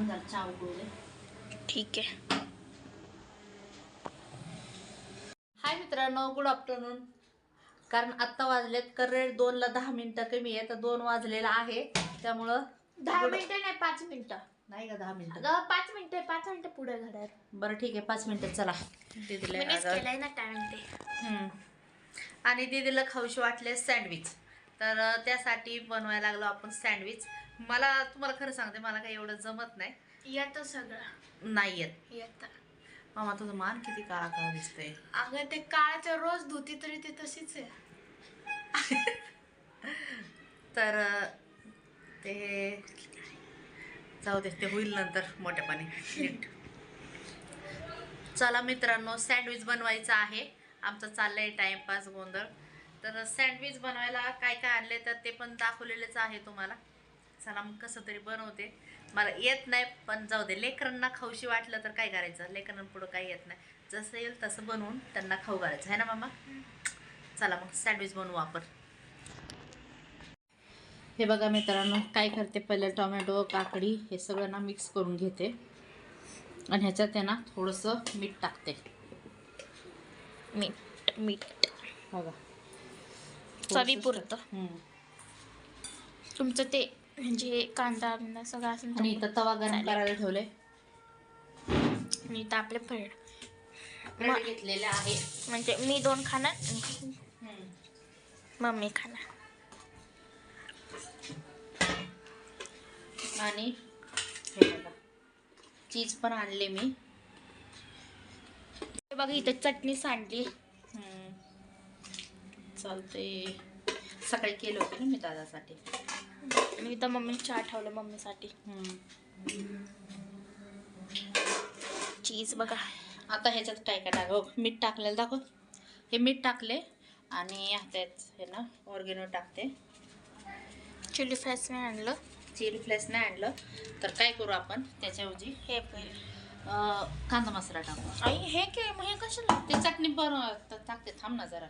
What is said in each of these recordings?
दे ठीक आहे. हाय मित्रांनो गुड आफ्टरनून कारण आत्ता वाजलेत करेक्ट दोनला दहा मिनिटं कमी आहे तर दोन वाजलेला आहे. त्यामुळं दहा मिनिटं नाही पाच मिनिटं. नाही का दहा मिनिटं. अगं पाच मिनिटं पाच मिनिटं पुढे घड्याळ बरं ठीक आहे पाच मिनिटं चला. दीदीला मीच अगं- केलंय ना टाइम ते हम्म. आणि दीदीला खाऊशी वाटले सँडविच तर अं, त्यासाठी बनवायला लागलो आपण सँडविच मला तुम्हाला खरं सांगते मला काही एवढं जमत नाही. येतं सगळं. नाही येत. येतं. मामा तुझं मान किती काळा काळा दिसतंय. अगं ते काळाचं रोज धुती तरी ते तशीच आहे. तर अं, ते जाऊ दे ते होईल नंतर मोठ्यापणे. नीट चला मित्रांनो सँडविच बनवायचं आहे. आमचं चाललंय टाइमपास गोंधळ. तर सँडविच बनवायला काय काय आणले तर ते पण दाखवलेलेच आहे तुम्हाला. चला मग कसं तरी बनवते. मला येत नाही पण जाऊ दे. लेकरांना खाऊशी वाटलं तर काय करायचं? लेकरांपुढं काही येत नाही. जसं येईल तसं बनवून त्यांना खाऊ घालायचं. आहे ना मामा? चला मग सँडविच बनवू आपण. हे बघा मित्रांनो काय करते पहिले टोमॅटो काकडी हे सगळं ना मिक्स करून घेते. आणि ह्याच्यात आहे ना थोडंसं मीठ टाकते. मीठ मीठ. बघा. चवीपुरतं. हम्म. तुमचं ते म्हणजे कांदा बिंदा सगळं असं आणि इथं तवा गरम. करायला ठेवले आणि इथं आपले फळ. ब्रेड घेतलेले आहे. म्हणजे मी दोन खाणार. आणि हम्म. मम्मी खाणार. आणि हे बघा. चीज पण आणले मी. हे बघा इथं चटणी सांडली. हम्म. चालते सकाळी केलं होतं ना मी दादासाठी. आणि इथं मम्मीने चहा ठेवलं मम्मीसाठी. चीज बघा. आता ह्याच्यात काय काय टाक मीठ टाकलेलं दाखव. हे मीठ टाकले आणि ह्याच्यात हे ना ऑर्गेनो टाकते. चिली फ्राईज नाही आणलं. चिली फ्लेस नाही आणलं. तर काय करू आपण? त्याच्याऐवजी हे कांदा मसाला टाकू. आई हे काय मग हे कशाला? ते चटणी पण टाकते. थांब ना जरा.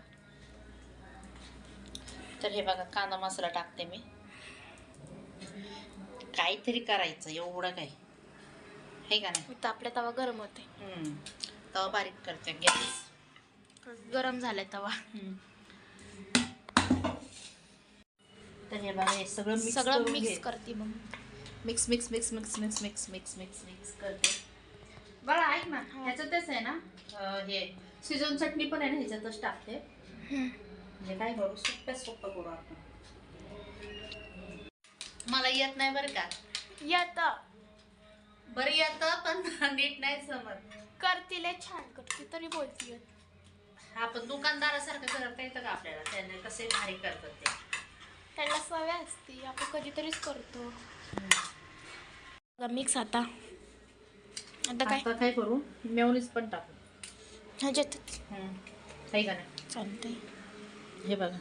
तर हे बघा कांदा मसाला टाकते मी. काहीतरी करायचं एवढं काय हे का नाही? आपल्या तवा गरम होते हम्म. तवा बारीक करते गॅस. गरम झालाय तवा. तर हे बघा हे सगळं मिक्स सगळं मिक्स. करते मग. Mix mix mix mix mix mix mix mix mix करते. बघा ऐक ना ह्याच्यातच आहे ना अं, हे सिजन चटणी पण आहे ना ह्याच्यातच टाकते. म्हणजे काय करू सोप्या सोपं करू आपण मला येत नाही बरं का? येतं. बरं येतं पण नीट नाही समज करतील छान करते तरी बोलती आपण दुकानदारासारखं करता येतं का आपल्याला? त्याने कसे भारी करतात ते. त्यांना सवय असते आपण कधीतरीच करतो. मिक्स आता. आता काय? आता काय करू? मेवनीज पण टाकू. ह्याच्यातच आहे का नाही? चालतंय. हे बघा.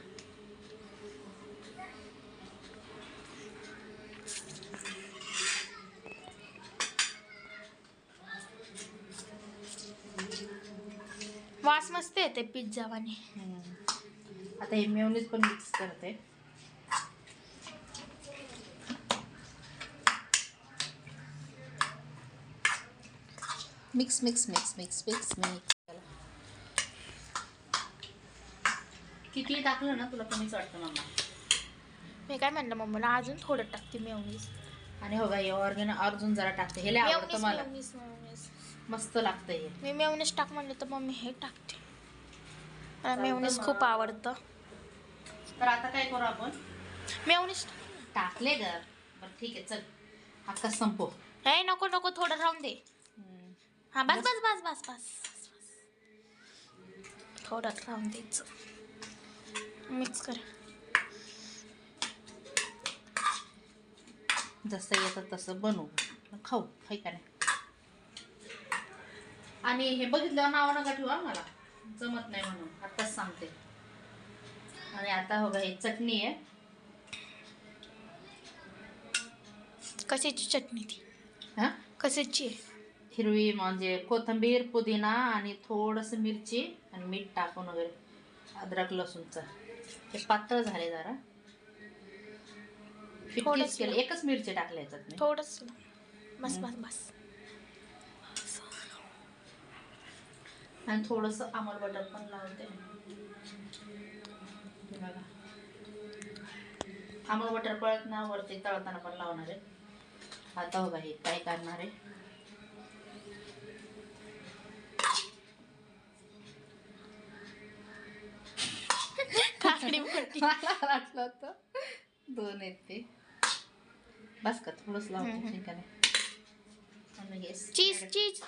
वास मस्त येते पिझ्झावाने. आता हे मेवनीज पण मिक्स करते. Mix mix mix mix mix mix किती टाकलं ना तुला कमीच वाटतं मम्मा मी काय म्हणलं मम्मीला अजून थोडं टाकते मेवनीस आणि हो हे ऑर्गेन अर्जुन जरा टाकते. हे लय आवडतं मला. मेवनीस मेवनीस मस्त लागतं हे मी मेवनीस टाक म्हणलं तर मम्मी हे टाकते. मला मेवनीस. खूप आवडतं. तर आता काय करू आपण? मेवनीस टाकले ग. बरं ठीक आहे चल. हक्का संपव. हे नको नको थोडं राहून दे. हा बस बस बस बस बस. थोडं राहून द्यायचं मिक्स कर. जसं येतं तसं बनवू. खाऊ हाय का नाही? आणि हे बघितलं नाव नका ठेवा मला. जमत नाही म्हणून. आताच सांगते. आणि आता हो हे चटणी आहे. कशाची चटणी ती? हा? कशाची? आहे हिरवी म्हणजे कोथिंबीर पुदिना आणि थोडंसं मिरची आणि मीठ टाकून वगैरे. अद्रक लसूणचं. हे पातळ झाले जरा. थोडंच केलं. एकच मिरची टाकल्या याच्यात थोडंच बस बस बस. आणि थोडंसं अमल बटर पण लावते. बघा. बटर पळत ना वरती तळताना पण लावणार आहे. आता बघा हे काय करणार आहे. वाटलं होतं दोन आहेत ते बस का थोडंच लावते चीज चीज.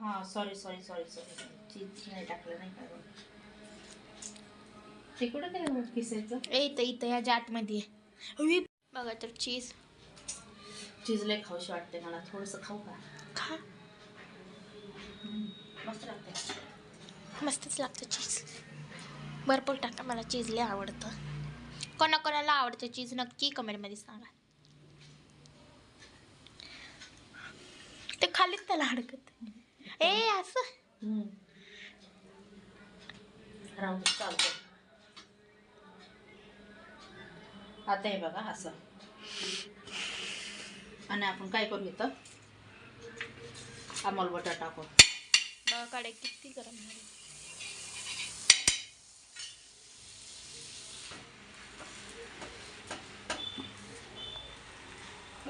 हा sorry sorry sorry sorry cheese नाही टाकलं नाही का ते कुठं किसायचं इथं इथं या जातमध्ये. आहे. बघा तर चीज चीज लय खाऊशी वाटते मला. थोडंसं खाऊ का? खा. मस्त लागते मस्तच लागतं चीज भरपूर टाका मला चीज लय आवडतं. कोणाकोणाला आवडतं चीज नक्की कमेंटमध्ये सांगा. ते खालीच त्याला अडकत ए असं? राहू दे, चालतं आता हे बघा असं. आणि आपण काय करू इथं? अमोल बटर टाकू कडे किती गरम झाली.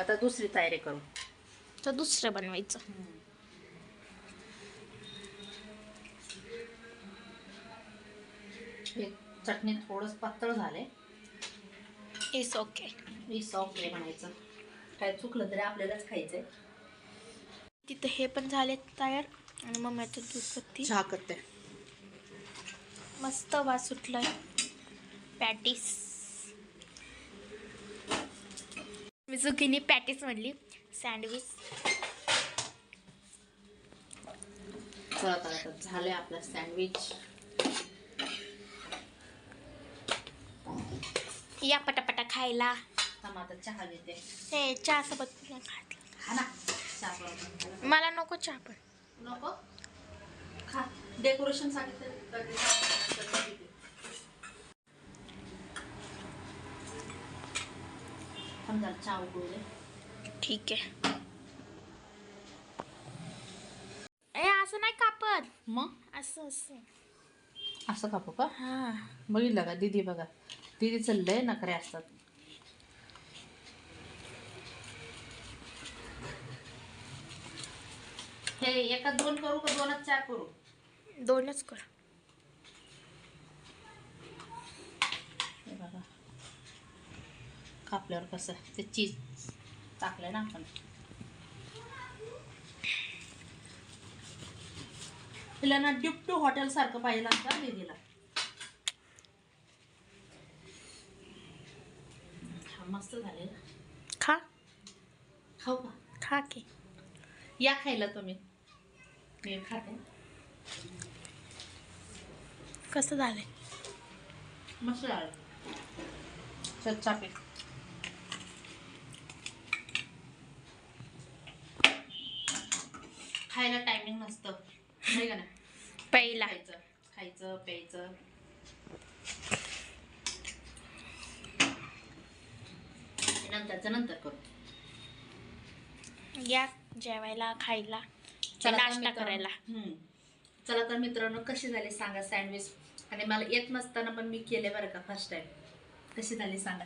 आता दुसरी तयारी करू. तर दुसरं बनवायचं. हे चटणी थोडंच पातळ झाले इस ओके मी सॉफ्ट म्हणायचं. काय चुकलं तरी आपल्यालाच खायचंय. तिथं हे पण झाले तयार. आणि मम्मीचं दूध पत्ती चहा करते. मस्त वास सुटलाय पॅटीस मी चुकीने पॅटीस म्हणली. सँडविच झालंय आपलं सँडविच या पटापटा खायला. आता चहा घेते. हे चहा सोबत हा ना चहा. मला नको चहा पण. नको? खा. डेकोरेशन थांब चहा उकळू दे. ठीक आहे. ए असं नाही कापत. मग? असं असं. असं कापू का हा. बघितलं का? दीदी बघा. दीदीचं लय नखरे असतात. हे एका दोन करू का दोनच चार करू? दोनच कर. हे बघा. कापल्यावर कसं ते चीज टाकलंय ना आपण. तिला ना ड्युप्टू हॉटेल सारखं पाहिजे लागतं दीदीला. मस्त झाले खा. खाऊ का? खा की. या खायला तुम्ही. मी खाते. कसं झालंय? मस्त झालं. चल चापे खायला टायमिंग नसतं. नाही का ना पहिला. खायचं खायचं प्यायचं. नंतरचं नंतर करू. या जेवायला खायला. चला तर नाश्ता मित्रांनो- करायला. हम्म. चला तर मित्रांनो कशी झाली सांगा सँडविच आणि मला येत नसताना पण मी केले बरं का फर्स्ट टाइम कशी झाली सांगा?